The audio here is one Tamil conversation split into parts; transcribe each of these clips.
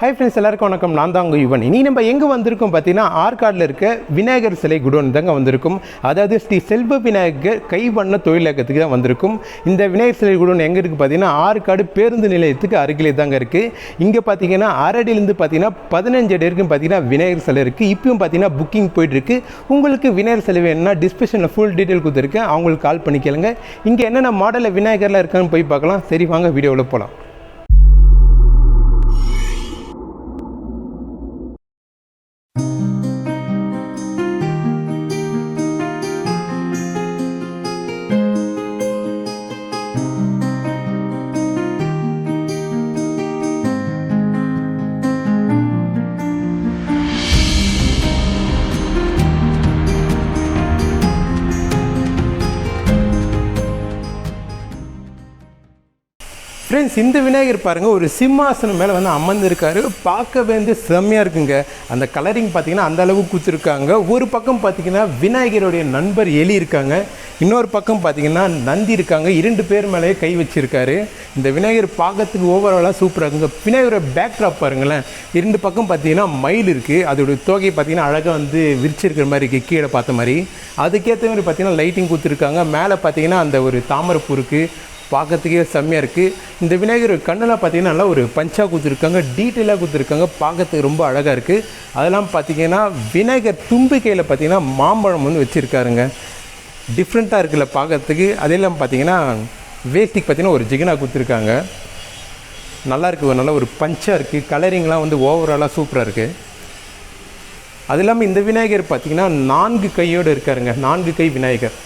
ஹை ஃப்ரெண்ட்ஸ் எல்லாருக்கும் வணக்கம். நான் தான் உங்கள் யுவன். இனி நம்ம எங்கே வந்திருக்கோம் பார்த்தீங்கன்னா ஆற்காடில் இருக்க விநாயகர் சிலை குடோன் தாங்க வந்திருக்கும். அதாவது ஸ்ரீ செல்வ விநாயகர் கைவண்ண தொழிலகத்துக்கு தான் வந்திருக்கும். இந்த விநாயகர் சிலை குடோன் எங்கே இருக்குது பார்த்தீங்கன்னா ஆற்காடு பேருந்து நிலையத்துக்கு அருகிலே தாங்க இருக்குது இங்கே பார்த்தீங்கன்னா அரடியிலேருந்து பார்த்தீங்கன்னா பதினஞ்சு அடி வரைக்கும் பார்த்தீங்கன்னா விநாயகர் சிலை இருக்குது இப்பயும் பார்த்தீங்கன்னா புக்கிங் போயிட்டுருக்கு. உங்களுக்கு விநாயகர் சிலை வேணும்னா டிஸ்கிரிப்ஷனில் ஃபுல் டீட்டெயில் கொடுத்துருக்கேன். அவங்களுக்கு கால் பண்ணிக்கலுங்க இங்கே என்னென்ன மாடலில் விநாயகர்லாம் இருக்கான்னு போய் பார்க்கலாம். சரி வாங்க வீடியோவில் போகலாம் thank you ஃப்ரெண்ட்ஸ் இந்த விநாயகர் பாருங்கள் ஒரு சிம்மாசனம் மேலே வந்து அமர்ந்துருக்காரு. பார்க்கவே வந்து செம்மையாக இருக்குங்க. அந்த கலரிங் பார்த்தீங்கன்னா அந்த அளவுக்கு கொடுத்துருக்காங்க. ஒரு பக்கம் பார்த்தீங்கன்னா விநாயகருடைய நண்பர் எலி இருக்காங்க. இன்னொரு பக்கம் பார்த்தீங்கன்னா நந்தி இருக்காங்க. இரண்டு பேர் மேலேயே கை வச்சிருக்காரு. இந்த விநாயகர் பார்க்கறதுக்கு ஓவராலாக சூப்பராக இருக்குங்க. விநாயகரோட பேக்ட்ராப் பாருங்களேன். இரண்டு பக்கம் பார்த்தீங்கன்னா மயில் இருக்குது அதோட தோகை பார்த்தீங்கன்னா அழகாக வந்து விரிச்சிருக்கிற மாதிரி இருக்குது கீழே பார்த்த மாதிரி. அதுக்கேற்ற மாதிரி பார்த்தீங்கன்னா லைட்டிங் கொடுத்துருக்காங்க. மேலே பார்த்தீங்கன்னா அந்த ஒரு தாமரைப்பூ இருக்குது பார்க்கறதுக்கே செம்மையாக இருக்குது இந்த விநாயகர் கண்ணில் பார்த்தீங்கன்னா நல்லா ஒரு பஞ்சாக கொடுத்துருக்காங்க டீட்டெயிலாக கொடுத்துருக்காங்க பார்க்கறதுக்கு ரொம்ப அழகாக இருக்குது அதெல்லாம் பார்த்திங்கன்னா விநாயகர் தும்பிக்கையில் பார்த்தீங்கன்னா மாம்பழம் வந்து வச்சுருக்காருங்க. டிஃப்ரெண்ட்டாக இருக்குல்ல பார்க்கறதுக்கு. அதெல்லாம் பார்த்தீங்கன்னா வேஸ்டிக்கு பார்த்திங்கன்னா ஒரு ஜிகினா கொடுத்துருக்காங்க. நல்லா இருக்குது ஒரு நல்ல ஒரு பஞ்சாக இருக்குது கலரிங்லாம் வந்து ஓவராலாக சூப்பராக இருக்குது அது இல்லாமல் இந்த விநாயகர் பார்த்தீங்கன்னா நான்கு கையோடு இருக்காருங்க. நான்கு கை விநாயகர்.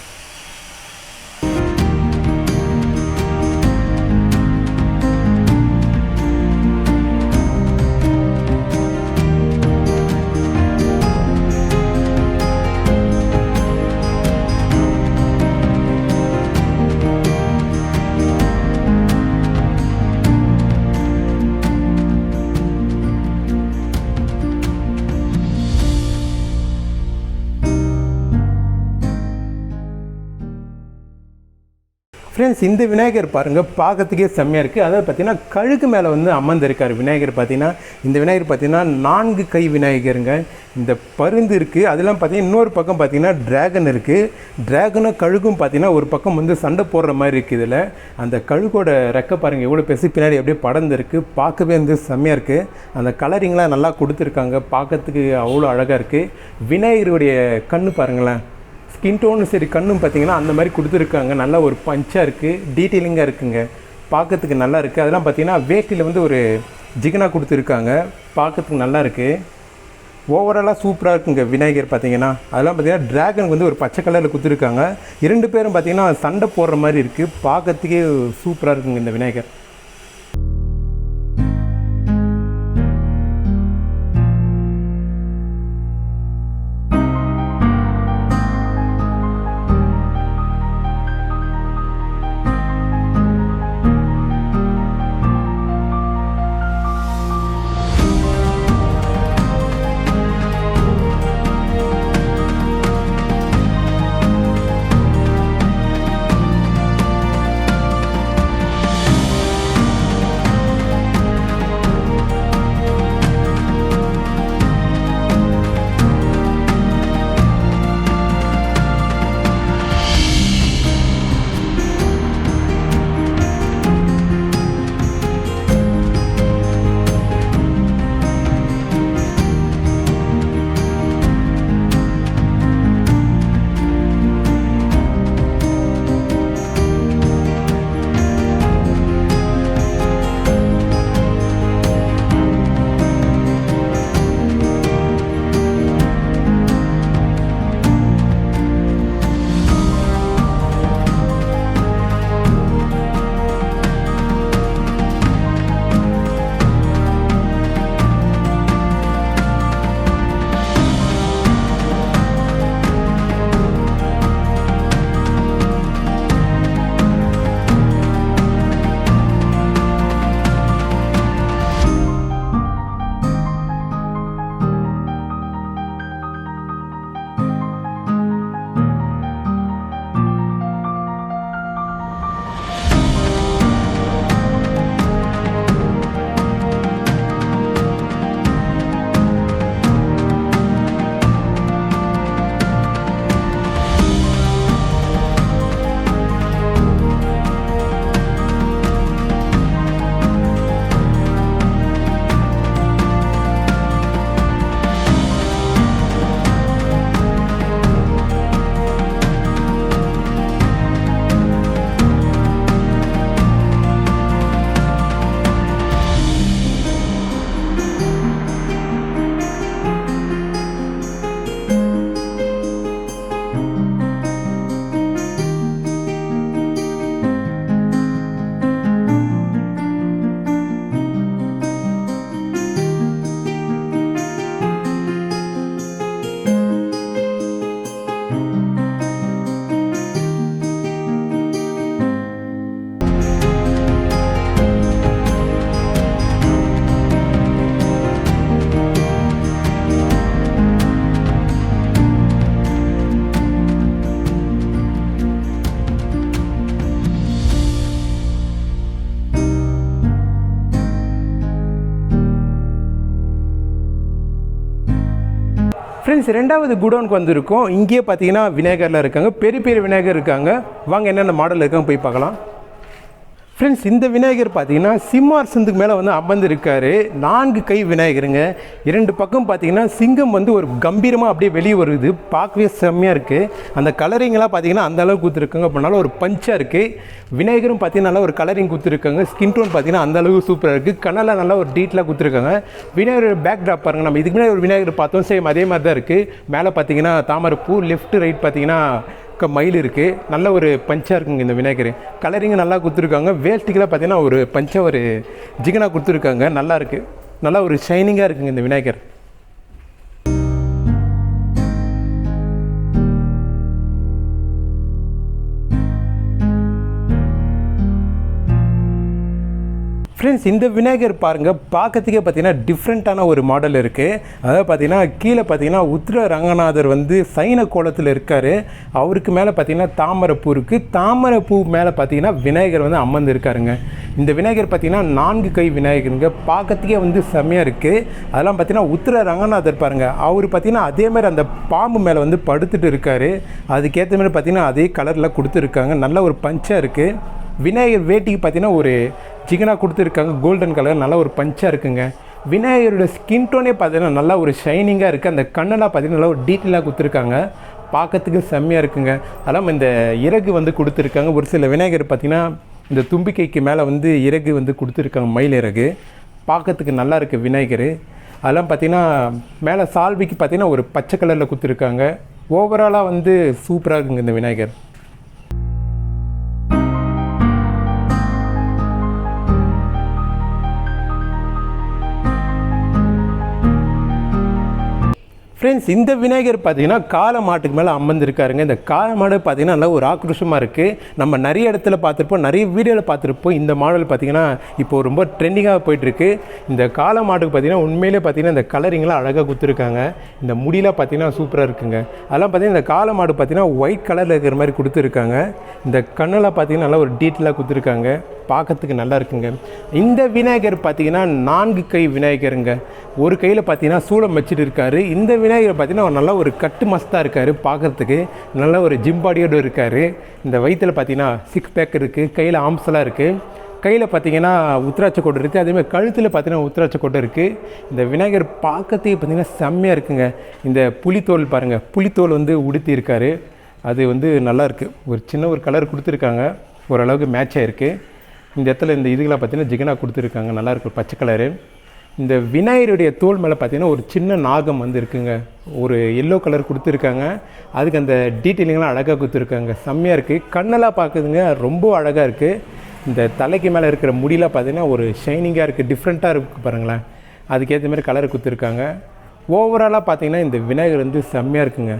ஃப்ரெண்ட்ஸ் இந்த விநாயகர் பாருங்கள் பார்க்கறதுக்கே செம்மையாக இருக்குது அதாவது பார்த்தீங்கன்னா கழுகு மேலே வந்து அமர்ந்திருக்கார் விநாயகர் பார்த்தீங்கன்னா இந்த விநாயகர் பார்த்தீங்கன்னா நான்கு கை விநாயகருங்க. இந்த பருந்து இருக்குது அதெல்லாம் பார்த்தீங்கன்னா இன்னொரு பக்கம் பார்த்தீங்கன்னா டிராகன் இருக்குது டிராகனும் கழுகும் பார்த்தீங்கன்னா ஒரு பக்கம் வந்து சண்டை போடுற மாதிரி இருக்குது இதில். அந்த கழுகோட ரெக்க பாருங்கள் எவ்வளோ பெருசு பின்னாடி அப்படியே படர்ந்துருக்கு பார்க்கவே வந்து செம்மையாக இருக்குது அந்த கலரிங்லாம் நல்லா கொடுத்துருக்காங்க. பார்க்கறதுக்கு அவ்வளோ அழகாக இருக்குது விநாயகருடைய கண்ணு பாருங்களேன். ஸ்கின் டோனும் சரி கண்ணும் பார்த்தீங்கன்னா அந்த மாதிரி கொடுத்துருக்காங்க. நல்லா ஒரு பஞ்சாக இருக்குது டீட்டெயிலிங்காக இருக்குங்க. பார்க்கறதுக்கு நல்லா இருக்குது அதெல்லாம் பார்த்தீங்கன்னா வேட்டியில் வந்து ஒரு ஜிகனா கொடுத்துருக்காங்க. பார்க்கறதுக்கு நல்லா இருக்குது ஓவராலாக சூப்பராக இருக்குங்க விநாயகர் பார்த்தீங்கன்னா அதெல்லாம் பார்த்தீங்கன்னா ட்ராகனுக்கு வந்து ஒரு பச்சை கலரில் கொடுத்துருக்காங்க. இரண்டு பேரும் பார்த்தீங்கன்னா சண்டை போடுற மாதிரி இருக்குது பார்க்கறதுக்கே சூப்பராக இருக்குங்க இந்த விநாயகர். ஃப்ரெண்ட்ஸ் ரெண்டாவது குடோனுக்கு வந்திருக்கோம். இங்கேயே பார்த்தீங்கன்னா விநாயகர்லாம் இருக்காங்க. பெரிய பெரிய விநாயகர் இருக்காங்க. வாங்க என்னென்ன மாடல் இருக்காங்க போய் பார்க்கலாம். ஃப்ரெண்ட்ஸ் இந்த விநாயகர் பார்த்தீங்கன்னா சிம்மாசனத்துக்கு மேலே வந்து அமர்ந்திருக்காரு நான்கு கை விநாயகருங்க. இரண்டு பக்கம் பார்த்தீங்கன்னா சிங்கம் வந்து ஒரு கம்பீரமாக அப்படியே வெளியே வருது. பார்க்கவே செம்மையாக இருக்குது அந்த கலரிங்கெல்லாம் பார்த்தீங்கன்னா அந்த அளவுக்கு கொடுத்துருக்காங்க. அப்படினால ஒரு பஞ்சாக இருக்குது விநாயகரும் பார்த்தீங்கன்னா நல்லா ஒரு கலரிங் கொடுத்துருக்காங்க. ஸ்கின் டோன் பார்த்தீங்கன்னா அந்த அளவுக்கு சூப்பராக இருக்குது கண்ணெல்லாம் நல்லா ஒரு டீட்டெயிலாக கொடுத்துருக்காங்க. விநாயகர் பேக் ட்ராப் பாருங்கள் நம்ம இதுக்கு முன்னாடி ஒரு விநாயகர் பார்த்தோம். சேம் அதே மாதிரி தான் இருக்குது மேலே பார்த்தீங்கன்னா தாமரைப்பூ லெஃப்ட் ரைட் பார்த்தீங்கன்னா க மயில் இருக்குது நல்ல ஒரு பஞ்சாக இருக்குங்க இந்த விநாயகர். கலரிங்கு நல்லா கொடுத்துருக்காங்க. வேஸ்ட்டுக்கெல்லாம் பார்த்தீங்கன்னா ஒரு பஞ்சாக ஒரு ஜிகனாக கொடுத்துருக்காங்க. நல்லா இருக்குது நல்லா ஒரு ஷைனிங்காக இருக்குங்க இந்த விநாயகர். ஃப்ரெண்ட்ஸ் இந்த விநாயகர் பாருங்கள் பார்க்கறதுக்கே பார்த்தீங்கன்னா டிஃப்ரெண்ட்டான ஒரு மாடல் இருக்குது அதாவது பார்த்தீங்கன்னா கீழே பார்த்தீங்கன்னா உத்திர ரங்கநாதர் வந்து சைன கோலத்தில் இருக்கார். அவருக்கு மேலே பார்த்தீங்கன்னா தாமரைப்பூ இருக்குது தாமரைப்பூ மேலே பார்த்தீங்கன்னா விநாயகர் வந்து அமர்ந்து இருக்காருங்க இந்த விநாயகர் பார்த்தீங்கன்னா நான்கு கை விநாயகருங்க. பார்க்கறதுக்கே வந்து செம்மையாக இருக்குது அதெல்லாம் பார்த்தீங்கன்னா உத்திர ரங்கநாதர் பாருங்கள் அவர் பார்த்தீங்கன்னா அதே மாதிரி அந்த பாம்பு மேலே வந்து படுத்துட்டு இருக்காரு. அதுக்கேற்ற மாதிரி பார்த்தீங்கன்னா அதே கலரில் கொடுத்துருக்காங்க. நல்ல ஒரு பஞ்சாக இருக்குது விநாயகர் வேட்டிக்கு பார்த்தீங்கன்னா ஒரு ஜிகனாக கொடுத்துருக்காங்க. கோல்டன் கலர் நல்ல ஒரு பஞ்சாக இருக்குங்க. விநாயகரோட ஸ்கின் டோனே பார்த்தீங்கன்னா நல்லா ஒரு ஷைனிங்காக இருக்குது அந்த கண்ணெல்லாம் பார்த்தீங்கன்னா நல்லா ஒரு டீட்டெயிலாக கொடுத்துருக்காங்க. பார்க்கறதுக்கு செம்மையாக இருக்குங்க. அதெல்லாம் இந்த இறகு வந்து கொடுத்துருக்காங்க. ஒரு சில விநாயகர் பார்த்திங்கன்னா இந்த தும்பிக்கைக்கு மேலே வந்து இறகு வந்து கொடுத்துருக்காங்க. மயில் இறகு. பார்க்கறதுக்கு நல்லா இருக்குது விநாயகர். அதெல்லாம் பார்த்தீங்கன்னா மேலே சால்விக்கு பார்த்தீங்கன்னா ஒரு பச்சை கலரில் கொடுத்துருக்காங்க. ஓவராலாக வந்து சூப்பராக இருக்குங்க இந்த விநாயகர். ஃப்ரெண்ட்ஸ் இந்த விநாயகர் பார்த்தீங்கன்னா காளை மாட்டுக்கு மேலே அமர்ந்திருக்காருங்க. இந்த காளை மாடு பார்த்தீங்கன்னா நல்லா ஒரு ஆக்ரோஷமாக இருக்குது நம்ம நிறைய இடத்துல பார்த்துருப்போம் நிறைய வீடியோவில் பார்த்துருப்போம். இந்த மாடல் பார்த்தீங்கன்னா இப்போ ரொம்ப ட்ரெண்டிங்காக போயிட்டுருக்கு. இந்த காளை மாட்டுக்கு பார்த்தீங்கன்னா உண்மையிலே பார்த்தீங்கன்னா இந்த கலரிங்லாம் அழகாக கொடுத்துருக்காங்க. இந்த முடியெலாம் பார்த்தீங்கன்னா சூப்பராக இருக்குங்க. அதெல்லாம் பார்த்தீங்கன்னா இந்த காளை மாடு பார்த்தீங்கன்னா ஒயிட் கலரில் இருக்கிற மாதிரி கொடுத்துருக்காங்க. இந்த கண்ணெல்லாம் பார்த்தீங்கன்னா நல்லா ஒரு டீட்டெயிலாக கொடுத்துருக்காங்க. பார்க்கறதுக்கு நல்லா இருக்குங்க. இந்த விநாயகர் பார்த்தீங்கன்னா நான்கு கை விநாயகருங்க. ஒரு கையில் பார்த்தீங்கன்னா சூளம் வச்சுட்டு இருக்காரு. இந்த விநாயகர் பார்த்தீங்கன்னா அவர் நல்லா ஒரு கட்டு மஸ்தாக இருக்கார் பார்க்குறதுக்கு நல்ல ஒரு ஜிம் பாடியோடு இருக்கார். இந்த வயிற்றில் பார்த்தீங்கன்னா சிக்ஸ் பேக் இருக்குது கையில் ஆம்ஸ்லாம் இருக்குது கையில் பார்த்தீங்கன்னா உத்திராட்ச கொட்டை இருக்குது அதேமாதிரி கழுத்தில் பார்த்தீங்கன்னா உத்திராட்ச கொட்டை இருக்குது இந்த விநாயகர் பார்க்கறதுக்கு பார்த்தீங்கன்னா செம்மையாக இருக்குங்க. இந்த புலித்தோல் பாருங்கள் புலித்தோல் வந்து உடுத்தி இருக்கார் அது வந்து நல்லாயிருக்கு ஒரு சின்ன ஒரு கலர் கொடுத்துருக்காங்க. ஓரளவுக்கு மேட்ச் ஆகிருக்கு இந்த இடத்துல இந்த இதுகளாக பார்த்தீங்கன்னா ஜிகனா கொடுத்துருக்காங்க. நல்லாயிருக்கு பச்சை கலரு இந்த விநாயகருடைய தோல் மேலே பார்த்தீங்கன்னா ஒரு சின்ன நாகம் வந்து இருக்குங்க ஒரு எல்லோ கலர் கொடுத்துருக்காங்க. அதுக்கு அந்த டீட்டெயிலிங்லாம் அழகாக கொடுத்துருக்காங்க. செம்மையாக இருக்குது கண்ணெல்லாம் பார்க்குதுங்க. ரொம்ப அழகாக இருக்குது இந்த தலைக்கு மேலே இருக்கிற முடியெலாம் பார்த்தீங்கன்னா ஒரு ஷைனிங்காக இருக்குது டிஃப்ரெண்ட்டாக இருக்குது பாருங்களேன். அதுக்கேற்ற மாதிரி கலர் கொடுத்துருக்காங்க. ஓவராலாக பார்த்தீங்கன்னா இந்த விநாயகர் வந்து செம்மையாக இருக்குங்க.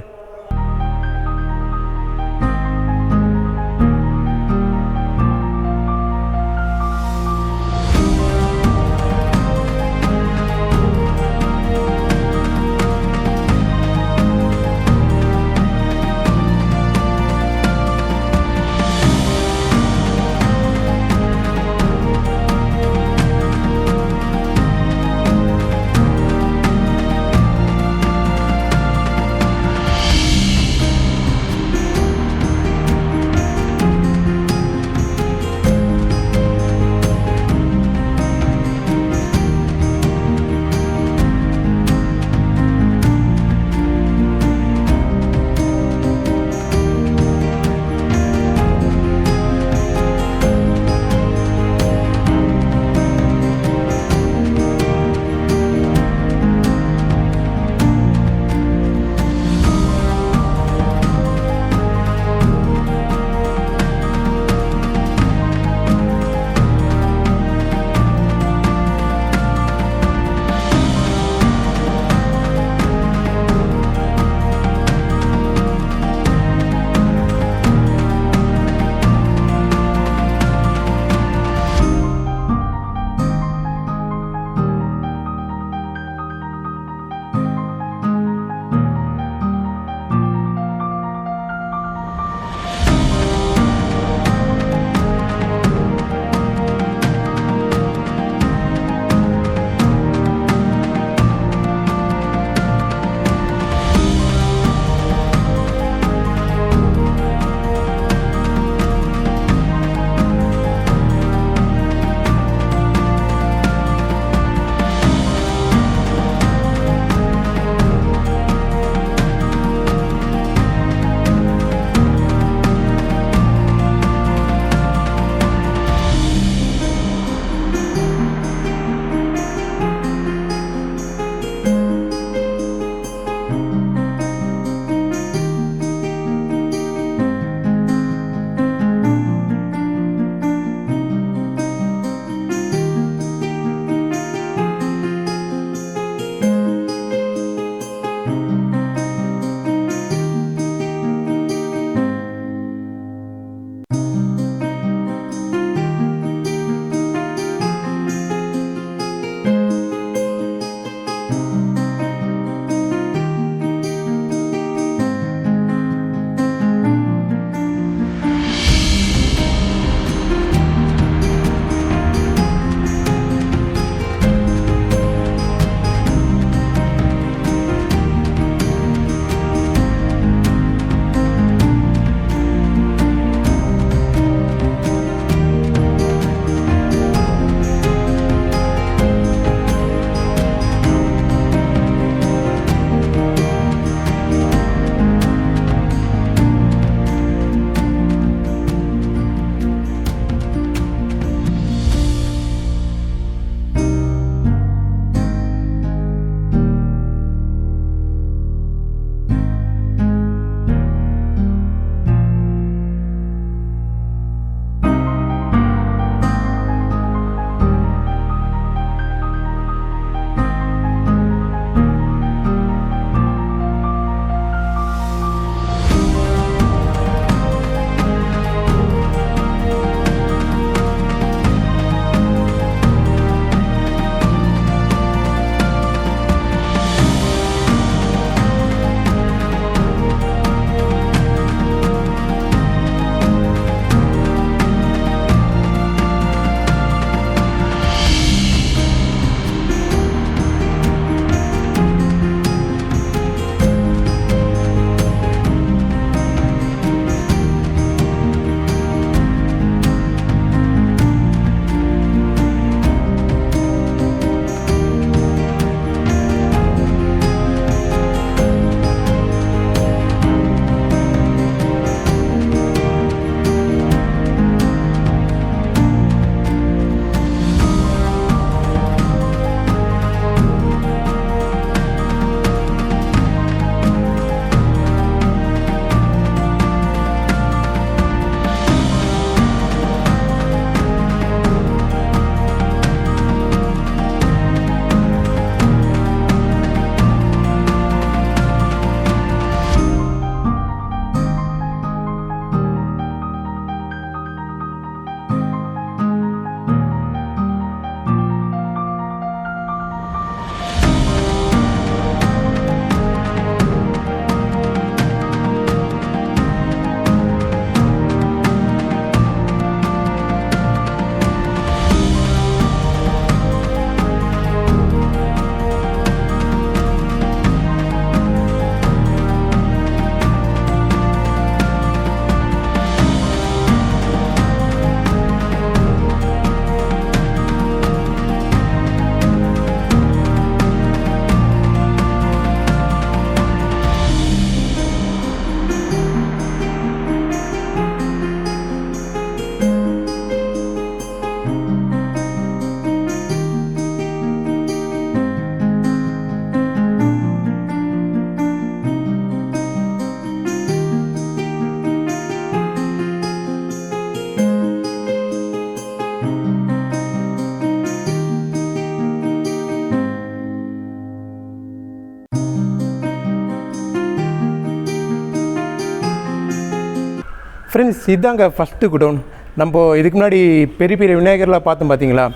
ஃப்ரெண்ட்ஸ் இதாங்க ஃபஸ்ட்டு குடோன். நம்ம இதுக்கு முன்னாடி பெரிய பெரிய விநாயகர்லாம் பார்த்தோம் பார்த்தீங்களா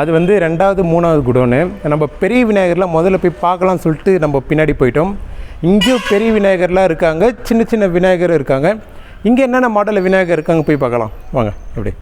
அது வந்து ரெண்டாவது மூணாவது குடோனு. நம்ம பெரிய விநாயகர்லாம் முதல்ல போய் பார்க்கலாம்னு சொல்லிட்டு நம்ம பின்னாடி போயிட்டோம். இங்கேயும் பெரிய விநாயகர்லாம் இருக்காங்க சின்ன சின்ன விநாயகர் இருக்காங்க. இங்கே என்னென்ன மாடலில் விநாயகர் இருக்காங்க போய் பார்க்கலாம். வாங்க எப்படி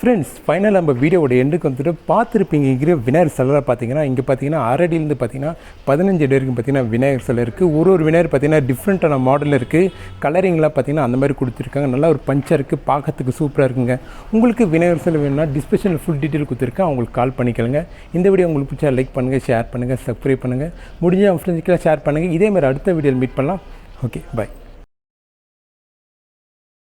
ஃப்ரெண்ட்ஸ் ஃபைனல் நம்ம வீடியோட எண்டுக்கு வந்துட்டு பார்த்துருப்பீங்க இங்கே விநாயகர் சிலை பார்த்தீங்கன்னா இங்கே பார்த்தீங்கன்னா அரடியிலேருந்து பார்த்தீங்கன்னா பதினஞ்சு அடி வரைக்கும் பார்த்தீங்கன்னா விநாயகர் சிலை இருக்குது ஒரு ஒரு விநாயகர் பார்த்தீங்கன்னா டிஃப்ரெண்ட்டான மாடல் இருக்குது கலரிங்லாம் பார்த்தீங்கன்னா அந்த மாதிரி கொடுத்துருக்காங்க. நல்லா ஒரு பஞ்சாக இருக்குது பார்க்கறதுக்கு சூப்பராக இருக்குங்க. உங்களுக்கு விநாயகர் சிலை வேணும்னா டிஸ்கிரிப்ஷனில் ஃபுல் டீட்டெயில் கொடுத்துருக்கேன். அவங்களுக்கு கால் பண்ணிக்கலுங்க இந்த வீடியோ உங்களுக்கு பிடிச்சா லைக் பண்ணுங்கள் ஷேர் பண்ணுங்கள் சப்ஸ்கிரைப் பண்ணுங்கள் முடிஞ்ச ஃப்ரெண்ட்ஸ்க்கெல்லாம் ஷேர் பண்ணுங்கள் இதே மாதிரி அடுத்த வீடியோவில் மீட் பண்ணலாம். Okay bye